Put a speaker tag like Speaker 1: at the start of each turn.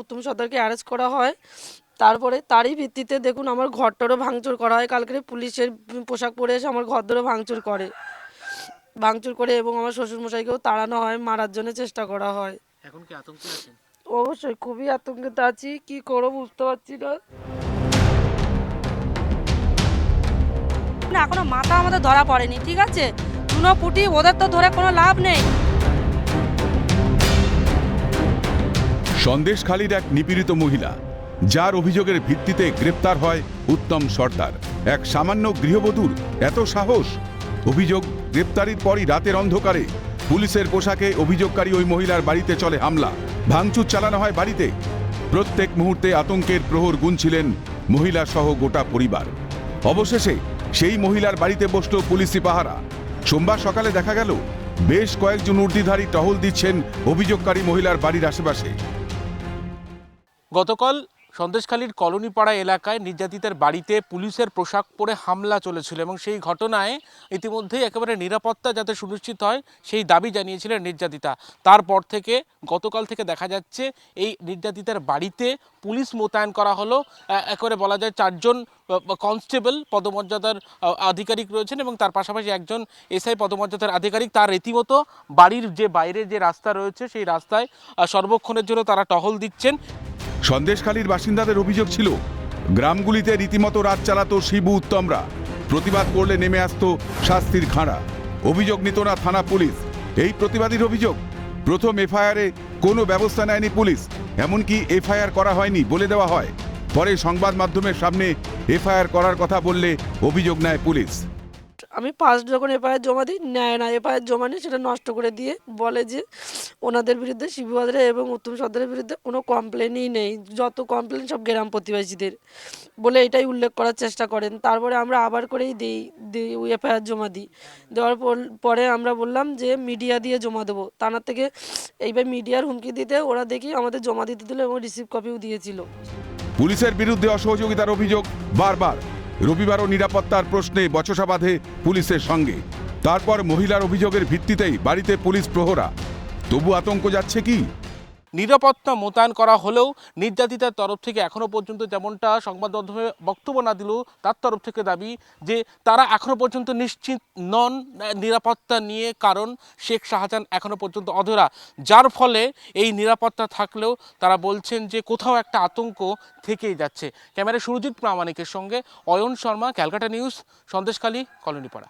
Speaker 1: উত্তম সর্দারকে arrest করা হয়। তারপরে তারই ভিত্তিতে দেখুন আমার ঘরটারও ভাঙচুর করা হয়। কালকে পুলিশের পোশাক পরে এসে আমার ঘরদরও ভাঙচুর করে। ভাঙচুর করে এবং আমার শ্বশুরমশাইকেও তাড়ানো হয় মারার জন্য চেষ্টা করা হয়।
Speaker 2: এখন কি আতঙ্কে আছেন?
Speaker 1: অবশ্যই খুবই আতঙ্কিত আছি। কি করব বুঝতে পারছি না।
Speaker 3: না এখনও মাথা আমাদের ধরা পড়েনি ঠিক আছে? চুনো পুটি ওদের তো ধরে কোনো লাভ নেই।
Speaker 4: সন্দেশখালীর এক নিপীড়িত মহিলা, যার অভিযোগের ভিত্তিতে গ্রেপ্তার হয় উত্তম সর্দার। এক সামান্য গৃহবধূর এত সাহস? অভিযোগ গ্রেপ্তারির পরই রাতের অন্ধকারে পুলিশের পোশাকে অভিযোগকারী ওই মহিলার বাড়িতে চলে হামলা। ভাঙচুর চালানো হয় বাড়িতে। প্রত্যেক মুহূর্তে আতঙ্কের প্রহর গুনছিলেন মহিলা সহ গোটা পরিবার। অবশেষে সেই মহিলার বাড়িতে বসল পুলিশি পাহারা। সোমবার সকালে দেখা গেল, বেশ কয়েকজন উর্দিধারী টহল দিচ্ছেন অভিযোগকারী মহিলার বাড়ির আশেপাশে।
Speaker 2: গতকাল সন্দেশখালীর কলোনিপাড়া এলাকায় নির্যাতিতার বাড়িতে পুলিশের পোশাক পরে হামলা চলেছিল এবং সেই ঘটনায় ইতিমধ্যেই একেবারে নিরাপত্তা যাতে সুনিশ্চিত হয়, সেই দাবি জানিয়েছিলেন নির্যাতিতা। তারপর থেকে গতকাল থেকে দেখা যাচ্ছে, এই নির্যাতিতার বাড়িতে পুলিশ মোতায়েন করা হলো। একেবারে বলা যায় চারজন কনস্টেবল পদমর্যাদার আধিকারিক রয়েছেন এবং তার পাশাপাশি একজন এসআই পদমর্যাদার আধিকারিক। তার রীতিমতো বাড়ির যে বাইরে যে রাস্তা রয়েছে, সেই রাস্তায় সর্বক্ষণের জন্য তারা টহল দিচ্ছেন।
Speaker 4: সন্দেশখালীর বাসিন্দাদের অভিযোগ ছিল, গ্রামগুলিতে রীতিমতো রাত চালাতো শিবু উত্তমরা। প্রতিবাদ করলে নেমে আসতো শাস্তির খাঁড়া। অভিযোগ নিত না থানা পুলিশ। এই প্রতিবাদীর অভিযোগ, প্রথম এফআইআরে কোনো ব্যবস্থা নেয়নি পুলিশ, এমনকি এফআইআর করা হয়নি বলে দেওয়া হয়। পরে সংবাদ মাধ্যমের সামনে এফআইআর করার কথা বললে অভিযোগ নেয় পুলিশ।
Speaker 1: আমি ফার্স্ট যখন এফআইআর জমা দিই, নেয় না। এফআইআর জমা নিয়ে সেটা নষ্ট করে দিয়ে বলে যে, ওনাদের বিরুদ্ধে শিবুবাদরে এবং উত্তম সর্দারের বিরুদ্ধে কোনো কমপ্লেনই নেই। যত কমপ্লেন সব গ্রাম প্রতিবেশীদের বলে এটাই উল্লেখ করার চেষ্টা করেন। তারপরে আমরা আবার করেই দিই দিই এফআইআর জমা দিই। দেওয়ার পর- আমরা বললাম যে মিডিয়া দিয়ে জমা দেবো। তার থেকে এইবার মিডিয়ার হুমকি দিতে ওরা দেখি আমাদের জমা দিতে দিল এবং রিসিভ কপিও দিয়েছিল।
Speaker 4: পুলিশের বিরুদ্ধে অসহযোগিতার অভিযোগ বারবার। রবিবারও নিরাপত্তার প্রশ্নে বচসা বাঁধে পুলিশের সঙ্গে। তারপর মহিলার অভিযোগের ভিত্তিতেই বাড়িতে পুলিশ প্রহরা। তবু আতঙ্ক যাচ্ছে কি?
Speaker 2: নিরাপত্তা মোতায়েন করা হলেও নির্যাতিতার তরফ থেকে এখনও পর্যন্ত যেমনটা সংবাদ মাধ্যমে বক্তব্য না দিলেও তার তরফ থেকে দাবি যে তারা এখনও পর্যন্ত নিশ্চিত নন নিরাপত্তা নিয়ে কারণ শেখ শাহজাহান এখনও পর্যন্ত অধরা। যার ফলে এই নিরাপত্তা থাকলেও তারা বলছেন যে কোথাও একটা আতঙ্ক থেকেই যাচ্ছে। ক্যামেরা সুরজিৎ প্রামাণিকের সঙ্গে অয়ন শর্মা, ক্যালকাটা নিউজ, সন্দেশখালী, কলোনিপাড়া।